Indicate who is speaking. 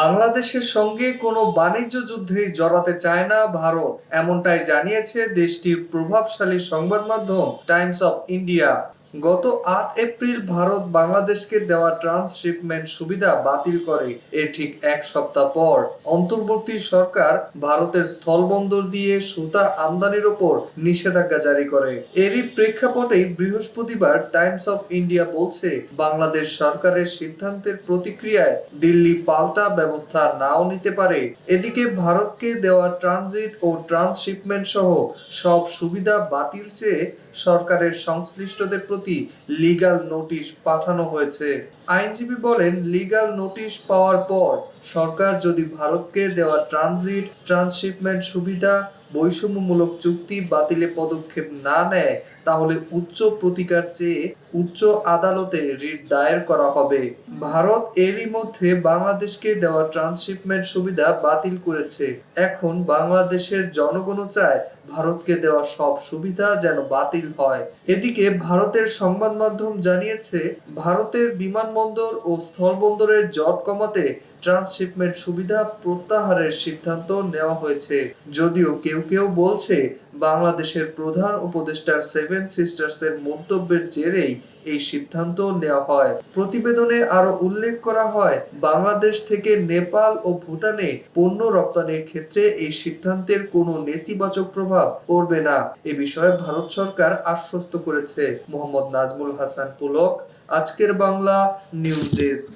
Speaker 1: বাংলাদেশের সঙ্গে কোনো বাণিজ্য যুদ্ধে জড়াতে চায় না ভারত, এমনটাই জানিয়েছে দেশটির প্রভাবশালী সংবাদ মাধ্যম টাইমস অফ ইন্ডিয়া। গত আট এপ্রিল ভারত বাংলাদেশকে দেওয়া ট্রান্সশিপমেন্ট সুবিধা বাতিল করে। এর ঠিক এক সপ্তাহ পর অন্তর্বর্তী সরকার ভারতের স্থলবন্দর দিয়ে সুতা আমদানির ওপর নিষেধাজ্ঞা জারি করে। এরই প্রেক্ষাপটে বৃহস্পতিবার টাইমস অফ ইন্ডিয়া বলছে, বাংলাদেশ সরকারের সিদ্ধান্তের প্রতিক্রিয়ায় দিল্লি পাল্টা ব্যবস্থা নাও নিতে পারে। এদিকে ভারতকে দেওয়া ট্রানজিট ও ট্রান্সশিপমেন্ট সহ সব সুবিধা বাতিল চেয়ে সরকারের সংশ্লিষ্টদের প্রতি লিগ্যাল নোটিশ পাঠানো হয়েছে। আইনজীবী বলেন লিগাল নোটিশ পাওয়ার পর সরকার যদি ভারতকে দেওয়া ট্রানজিট ট্রান্সশিপমেন্ট সুবিধা, বৈষম্যমূলক চুক্তি বাতিলে পদক্ষেপ না নেয় তাহলে উচ্চ প্রতিকার চেয়ে উচ্চ আদালতে রিট দায়ের করা হবে। ভারত এরই মধ্যে বাংলাদেশকে দেওয়া ট্রান্সশিপমেন্ট সুবিধা বাতিল করেছে। এখন বাংলাদেশের জনগণও চায় ভারতকে দেওয়া সব সুবিধা যেন বাতিল হয়। এদিকে ভারতের সংবাদ মাধ্যম জানিয়েছে, ভারতের বিমানবন্দর ও স্থলবন্দরের জট কমাতে ট্রান্সশিপমেন্ট সুবিধা প্রত্যাহারের সিদ্ধান্ত নেওয়া হয়েছে। যদিও কেউ কেউ বলছে বাংলাদেশের প্রধান উপদেষ্টার সেভেন সিস্টার্সের মন্তব্যের জেরেই এই সিদ্ধান্ত নেওয়া হয়। প্রতিবেদনে আরও উল্লেখ করা হয়, বাংলাদেশ থেকে নেপাল ও ভুটানে পণ্য রপ্তানির ক্ষেত্রে এই সিদ্ধান্তের কোনো নেতিবাচক প্রভাব পড়বে না। এ বিষয়ে ভারত সরকার আশ্বস্ত করেছে। মোহাম্মদ নাজমুল হাসান পুলক, আজকের বাংলা নিউজ ডেস্ক।